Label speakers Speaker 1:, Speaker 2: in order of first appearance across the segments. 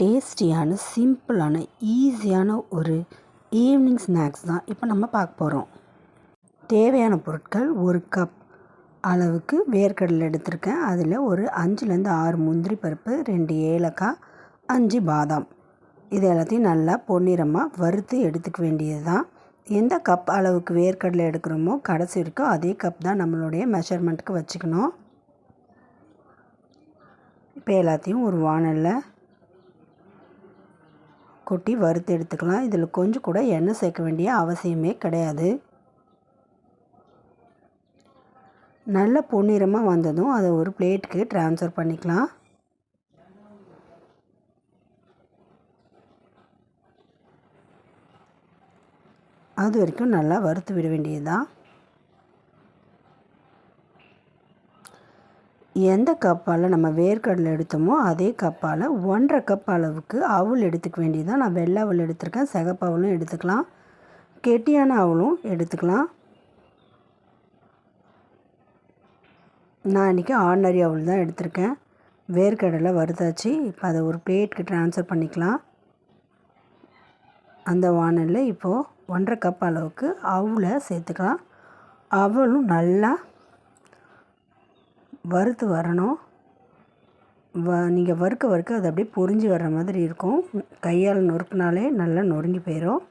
Speaker 1: டேஸ்டியான சிம்பிளான ஈஸியான ஒரு ஈவினிங் ஸ்நாக்ஸ் தான் இப்போ நம்ம பார்க்க போகிறோம். தேவையான பொருட்கள் ஒரு கப் அளவுக்கு வேர்க்கடலை எடுத்திருக்கேன். அதில் ஒரு அஞ்சுலேருந்து ஆறு முந்திரி பருப்பு ரெண்டு ஏலக்காய் அஞ்சு பாதாம். இது எல்லாத்தையும் நல்லா பொன்னிறமாக வறுத்து எடுத்துக்க வேண்டியது தான். எந்த கப் அளவுக்கு வேர்க்கடலை எடுக்கிறோமோ கடைசி வரைக்கும் அதே கப் தான் நம்மளுடைய மெஷர்மெண்ட்டுக்கு வச்சுக்கணும். இப்போ எல்லாத்தையும் ஒரு வானலில் கொட்டி வறுத்து எடுத்துக்கலாம். இதில் கொஞ்சம் கூட எண்ணெய் சேர்க்க வேண்டிய அவசியமே கிடையாது. நல்ல பொன்னிறமாக வந்ததும் அதை ஒரு பிளேட்டுக்கு ட்ரான்ஸ்ஃபர் பண்ணிக்கலாம். அது வரைக்கும் நல்லா வறுத்து விட வேண்டியது தான் எந்த கப்பால் நம்ம வேர்க்கடலை எடுத்தோமோ அதே கப்பால் ஒன்றரை கப் அளவுக்கு அவல் எடுத்துக்க வேண்டியதான் நான் வெள்ளை அவல் எடுத்திருக்கேன் சிகப்பு அவலும் எடுத்துக்கலாம் கெட்டியான அவலும் எடுத்துக்கலாம். நான் இன்றைக்கி ஆர்டினரி அவல் தான் எடுத்திருக்கேன். வேர்க்கடலை வறுத்தாச்சு இப்போ அதை ஒரு பிளேட்க்கு ட்ரான்ஸ்ஃபர் பண்ணிக்கலாம். அந்த வானலில் இப்போது ஒன்றரை கப் அளவுக்கு அவலை சேர்த்துக்கலாம். அவலும் நல்லா வறுத்து வரணும். வ நீங்கள் வறுக்க வறுக்க அது அப்படியே பொறிஞ்சு வர்ற மாதிரி இருக்கும். கையால் நொறுக்குனாலே நல்லா நொறுங்கி போயிடும்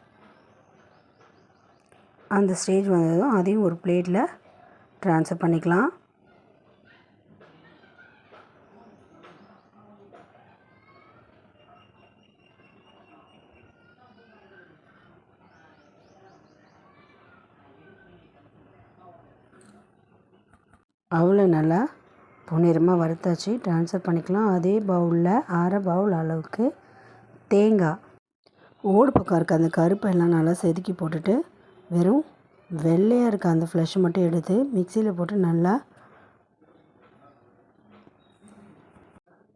Speaker 1: அந்த ஸ்டேஜ் வந்ததும் அதையும் ஒரு பிளேட்டில் ட்ரான்ஸ்ஃபர் பண்ணிக்கலாம். அவ்வளோ நல்லா பொன்னிறமாக வறுத்தாச்சு. ட்ரான்ஸ்ஃபர் பண்ணிக்கலாம். அதே பவுலில் அரை பவுல் அளவுக்கு தேங்காய் ஓடு பக்கம் இருக்க அந்த கருப்பை எல்லாம் நல்லா செதுக்கி போட்டுட்டு வெறும் வெள்ளையாக இருக்க அந்த ஃப்ளஷ் மட்டும் எடுத்து மிக்சியில் போட்டு நல்லா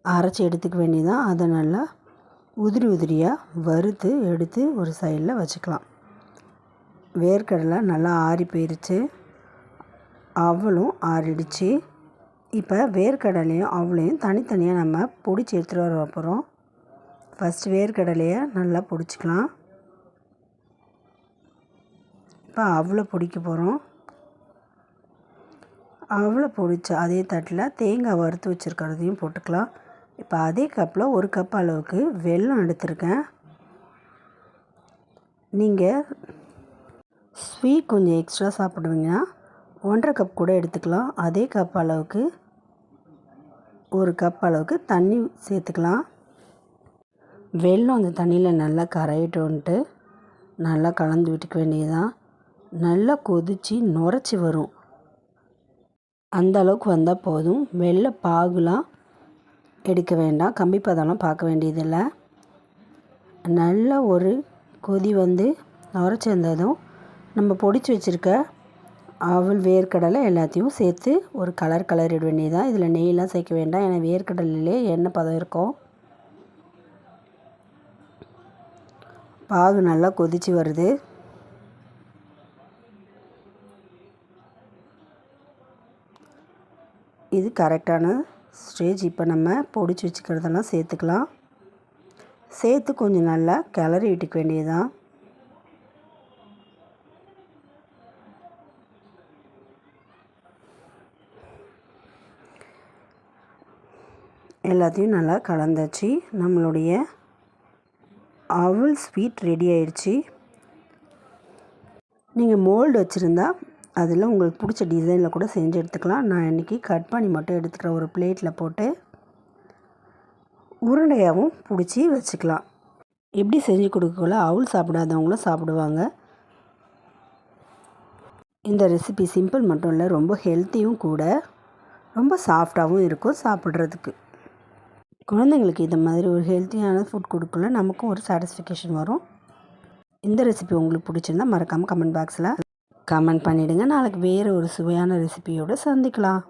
Speaker 1: அரைச்சி எடுத்துக்க வேண்டியதான் அதை நல்லா உதிரி உதிரியாக வறுத்து எடுத்து ஒரு சைடில் வச்சுக்கலாம். வேர்க்கடலை நல்லா ஆறி போயிருச்சு. அவளும் ஆறிடுச்சு. இப்போ வேர்க்கடலையும் அவளையும் தனித்தனியாக நம்ம பொடிச்சு எடுத்துகிட்டு வர போகிறோம் ஃபஸ்ட்டு வேர்க்கடலையை நல்லா பொடிச்சிக்கலாம். இப்போ அவளை பொடிக்க போகிறோம் அவளை பிடிச்ச அதே தட்டில் தேங்காய் வறுத்து வச்சுருக்கிறதையும் போட்டுக்கலாம். இப்போ அதே கப்பில் ஒரு கப் அளவுக்கு வெல்லம் எடுத்திருக்கேன். நீங்கள் ஸ்வீட் கொஞ்சம் எக்ஸ்ட்ரா சாப்பிடுவீங்கன்னா ஒன்றரை கப் கூட எடுத்துக்கலாம். அதே கப் அளவுக்கு ஒரு கப் அளவுக்கு தண்ணி சேர்த்துக்கலாம். வெள்ளம் அந்த தண்ணியில் நல்லா கரையிட்டோன்ட்டு நல்லா கலந்து விட்டுக்க வேண்டியதுதான். நல்லா கொதித்து நுரைச்சி வரும். அந்த அளவுக்கு வந்தால் போதும். வெள்ளை பாகுலாம் எடுக்க வேண்டாம். கம்பி பதம்லாம் பார்க்க வேண்டியதில்லை. நல்ல ஒரு கொதி வந்து நுரைச்சி வந்ததும் நம்ம பொடிச்சு வச்சுருக்க அவல் வேர்க்கடலை எல்லாத்தையும் சேர்த்து ஒரு கலர் கலர் இட வேண்டியது தான் இதில் நெய்லாம் சேர்க்க வேண்டாம். ஏன்னா வேர்க்கடலையிலே எண்ணெய் பதம் இருக்கும். பாகு நல்லா கொதித்து வருது. இது கரெக்டான ஸ்டேஜ் இப்போ நம்ம பொடிச்சு வச்சுக்கிறதெல்லாம் சேர்த்துக்கலாம். சேர்த்து கொஞ்சம் நல்லா கிளறி விட்டுக்க வேண்டியதுதான். எல்லாத்தையும் நல்லா கலந்தாச்சு. நம்மளுடைய அவல் ஸ்வீட் ரெடி ஆயிடுச்சு நீங்கள் மோல்டு வச்சுருந்தா அதில் உங்களுக்கு பிடிச்ச டிசைனில் கூட செஞ்சு எடுத்துக்கலாம். நான் இன்றைக்கி கட் பண்ணி மட்டும் எடுத்துக்கிறேன் ஒரு பிளேட்டில் போட்டு உருண்டையாகவும் பிடிச்சி வச்சுக்கலாம். எப்படி செஞ்சு கொடுக்கல அவுள் சாப்பிடாதவங்களும் சாப்பிடுவாங்க. இந்த ரெசிபி சிம்பிள் மட்டும் இல்லை ரொம்ப ஹெல்த்தியும் கூட ரொம்ப சாஃப்டாகவும் இருக்கும் சாப்பிட்றதுக்கு. குழந்தைங்களுக்கு இந்த மாதிரி ஒரு ஹெல்த்தியான ஃபுட் கொடுக்கல நமக்கும் ஒரு சாட்டிஸ்ஃபிகேஷன் வரும். இந்த ரெசிபி உங்களுக்கு பிடிச்சிருந்தா மறக்காமல் கமெண்ட் பாக்ஸில் கமெண்ட் பண்ணிவிடுங்க நாளைக்கு வேறு ஒரு சுவையான ரெசிபியோடு சந்திக்கலாம்.